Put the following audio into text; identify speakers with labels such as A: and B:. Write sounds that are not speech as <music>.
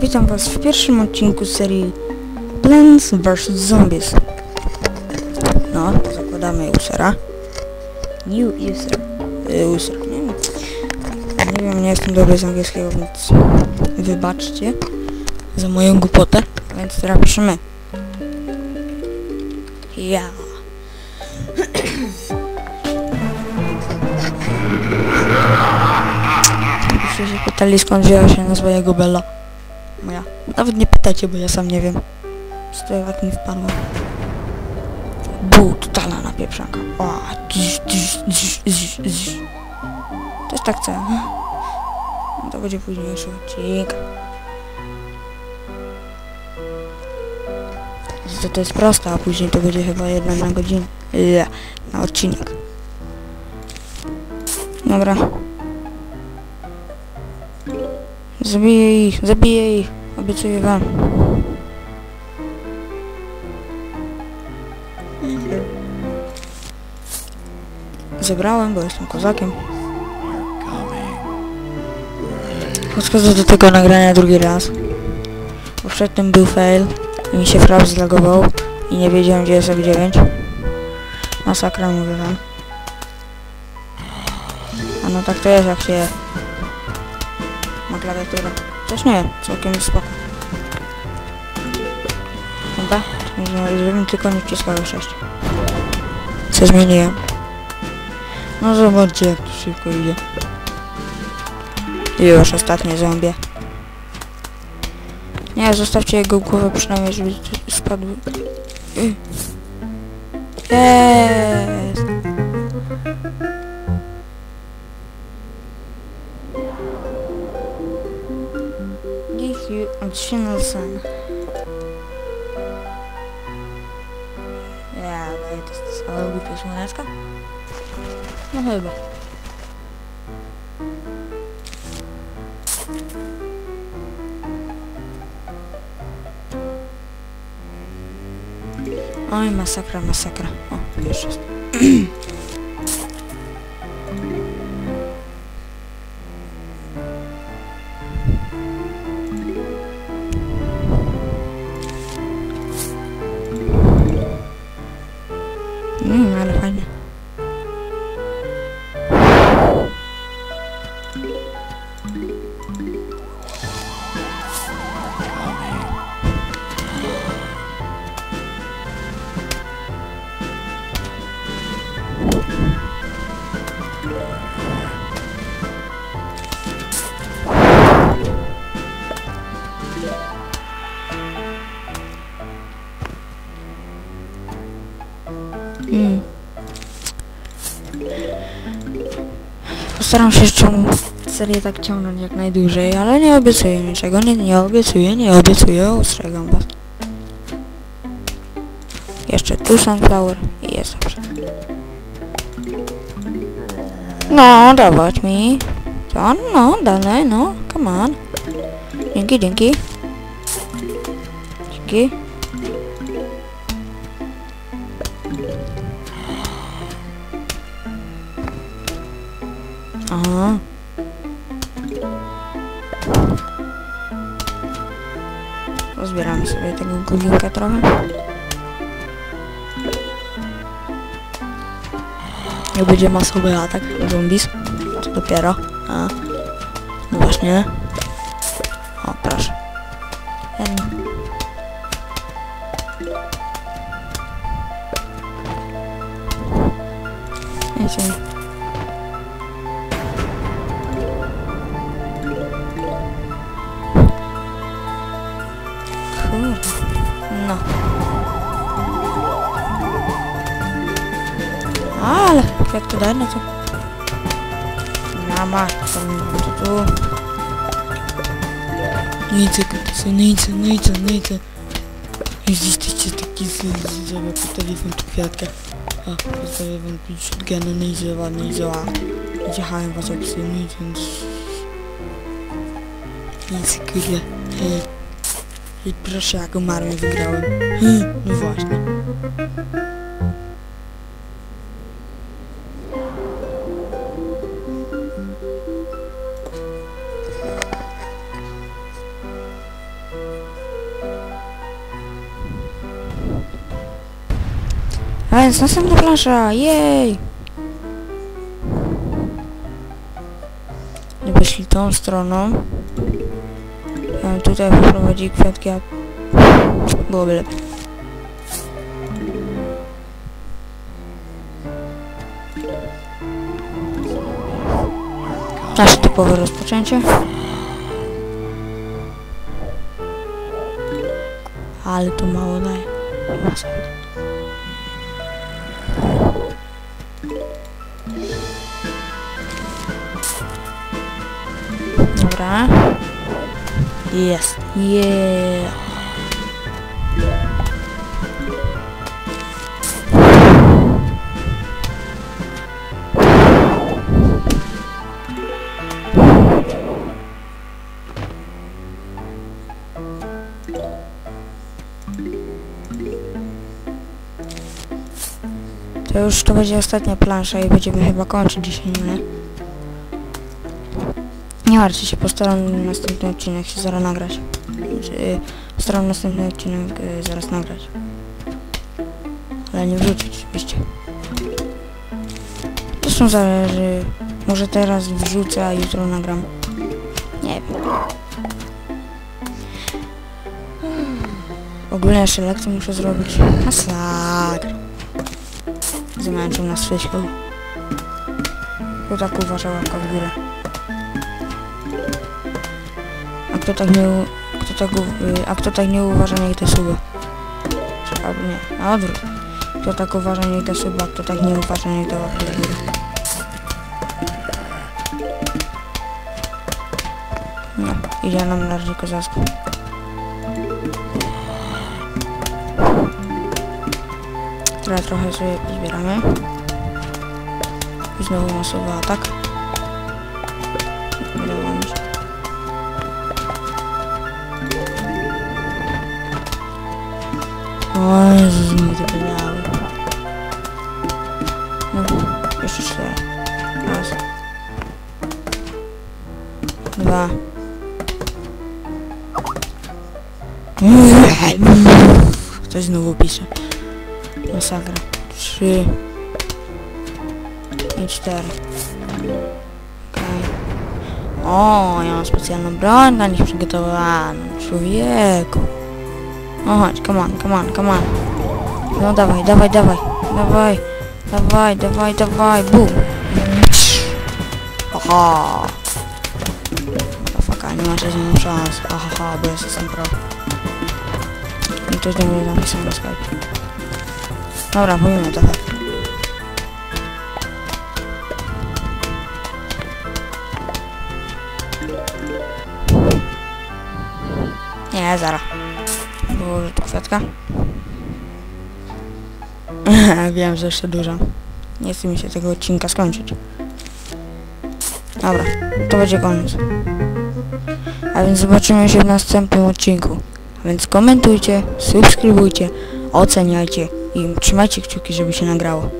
A: Witam was w pierwszym odcinku serii Plants vs Zombies. No, zakładamy usera. New user. Y, user, nie wiem. Nie wiem, nie jestem dobry z angielskiego, więc wybaczcie za moją głupotę. Więc teraz piszemy. Ja. Byście się pytali skąd wzięła się nazwa jego Bella. Nawet nie pytajcie, bo ja sam nie wiem. Stoję jak mi wpadło. Bu, totalna napieprzanka. O, dziś, dziś, dziś, dziś, dziś. Też tak chcę. No to będzie późniejszy odcinek. To, to jest proste, a później to będzie chyba jedna na godzinę. Le, na odcinek. Dobra. Zabiję ich, zabiję ich. Obiecuję wam. Zebrałem, bo jestem kozakiem. Podchodzę do tego nagrania drugi raz. Bo przedtem był fail i mi się frap zlagował i nie wiedziałem gdzie jest F9. Masakra mówię wam. A no tak to jest jak się ma klawiaturę. Też nie, całkiem spoko. Dobra, żebym tylko nie wciskał 6. Co zmieniłem? No zobaczcie jak to szybko idzie. I już ostatnie zombie. Nie, zostawcie jego głowę przynajmniej, żeby. Y. Jest! Give you additional sun. Ja, daję to jest całe głupie słoneczko. No chyba. Oj, Postaram się jeszcze serię tak ciągnąć jak najdłużej, ale nie obiecuję niczego, nie, nie obiecuję, nie obiecuję, ostrzegam was. Jeszcze tu sunflower i jest dobrze. No, dawać mi. Co? No, dalej, no, come on. Dzięki, dzięki. Dzięki. Aha. Rozbieramy sobie tego gulinka trochę. Jak będzie masowy atak zombies, to dopiero. A. No właśnie. O, proszę. Ten. Nic nie. Ale jak to daj, no to... Mama, to tu, tu. Ніце, синиця, ниця, ниця. Jesteście taki z, z, żeby postawię wam tu kwiatkę. A, postawię wam tu shotguna, nicę, ładnie, nicę, a. Jechałem was jak psy, nicę. Nic, kurde. Hej. I proszę, jak Więc następna plansza, jej! Gdyby szli tą stroną, bym tutaj poprowadził kwiatki, a byłoby lepiej. Nasze typowe rozpoczęcie. Ale to mało daje. Dobra. Jest. Yeah. To już to będzie ostatnia plansza i będziemy chyba kończyć dzisiaj, nie? Nie martwcie się, postaram następny odcinek się zaraz nagrać. Znaczy, y, postaram następny odcinek y, zaraz nagrać. Ale nie wrzucić, oczywiście. Zresztą zależy. Może teraz wrzucę, a jutro nagram. Nie wiem. Ogólnie jeszcze lekcję muszę zrobić. Masakra. Zamęczył nas świeślu. Kto tak uważa łapka w górę? Kto tak nie, kto tak, y, a kto tak nie uważa, niech da suba. Albo nie, na odwrót. Kto tak uważa, niech da suba, kto tak nie uważa, niech da łapkę w górę. No, idzie nam bardziej kozacko. Teraz trochę sobie pozbieramy. I znowu masowy atak. O Jezus, mi to wydały. No, jeszcze cztery. Raz. Dwa. Ktoś znowu pisze. Masakra. Trzy. I cztery. Okej. O, ja mam specjalną broń dla nich przygotowaną. Człowieku. O, chodź, come on, come on, come on. No dawaj, dawaj, dawaj. Dawaj. Dawaj, dawaj, dawaj. Bum. Aha. Faka, nie masz z nim szans. Aha, bo ja jestem pro. I to do mnie napisał na Skype. Dobra, mówimy trochę. Nie, zara. Kwiatka. <laughs> Wiem, że jeszcze dużo. Nie chce mi się tego odcinka skończyć. Dobra, to będzie koniec. A więc zobaczymy się w następnym odcinku. A więc komentujcie, subskrybujcie, oceniajcie i trzymajcie kciuki, żeby się nagrało.